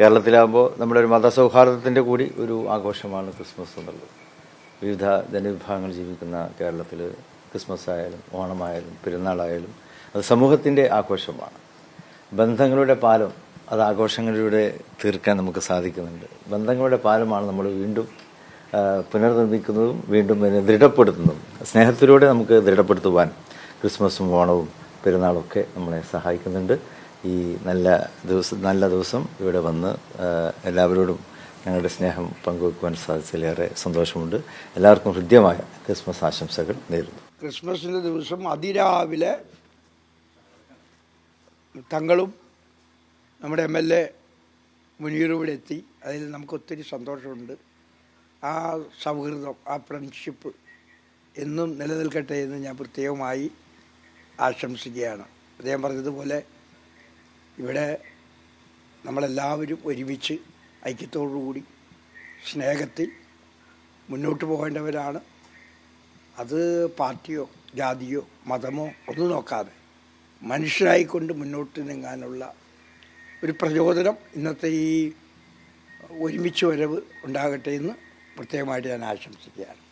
കേരളത്തിലാകുമ്പോൾ നമ്മുടെ ഒരു മതസൗഹാർദ്ദത്തിന്റെ കൂടി ഒരു ആഘോഷമാണ് ക്രിസ്മസ് എന്നുള്ളത്. വിവിധ ജനവിഭാഗങ്ങൾ ജീവിക്കുന്ന കേരളത്തിൽ ക്രിസ്മസ് ആയാലും ഓണമായാലും പെരുന്നാളായാലും അത് സമൂഹത്തിന്റെ ആഘോഷമാണ്. ബന്ധങ്ങളുടെ പാലം അത് ആഘോഷങ്ങളിലൂടെ തീർക്കാൻ നമുക്ക് സാധിക്കുന്നുണ്ട്. ബന്ധങ്ങളുടെ പാലമാണ് നമ്മൾ വീണ്ടും പുനർനിർമ്മിക്കുന്നതും വീണ്ടും അതിനെ ദൃഢപ്പെടുത്തുന്നതും. സ്നേഹത്തിലൂടെ നമുക്ക് ദൃഢപ്പെടുത്തുവാൻ ക്രിസ്മസും ഓണവും പെരുന്നാളൊക്കെ നമ്മളെ സഹായിക്കുന്നുണ്ട്. ഈ നല്ല ദിവസം നല്ല ദിവസം ഇവിടെ വന്ന് എല്ലാവരോടും ഞങ്ങളുടെ സ്നേഹം പങ്കുവെക്കുവാൻ സാധിച്ചതിലേറെ സന്തോഷമുണ്ട്. എല്ലാവർക്കും ഹൃദ്യമായ ക്രിസ്മസ് ആശംസകൾ നേരുന്നു. ക്രിസ്മസിന്റെ ദിവസം അതിരാവിലെ തങ്ങളും നമ്മുടെ എം എൽ എ മുനീറിവിടെ എത്തി. അതിൽ നമുക്ക് ഒത്തിരി സന്തോഷമുണ്ട്. ആ സൗഹൃദം ആ ഫ്രണ്ട്ഷിപ്പ് എന്നും നിലനിൽക്കട്ടെ എന്ന് ഞാൻ പ്രത്യേകമായി ആശംസിക്കുകയാണ്. അദ്ദേഹം പറഞ്ഞതുപോലെ ഇവിടെ നമ്മളെല്ലാവരും ഒരുമിച്ച് ഐക്യത്തോടുകൂടി സ്നേഹത്തിൽ മുന്നോട്ട് പോകേണ്ടവരാണ്. അത് പാർട്ടിയോ ജാതിയോ മതമോ ഒന്നും നോക്കാതെ മനുഷ്യരായിക്കൊണ്ട് മുന്നോട്ട് നീങ്ങാനുള്ള ഒരു പ്രചോദനം ഇന്നത്തെ ഈ ഒരുമിച്ച് വരവ് ഉണ്ടാകട്ടെ എന്ന് പ്രത്യേകമായിട്ട് ഞാൻ ആശംസിക്കുകയാണ്.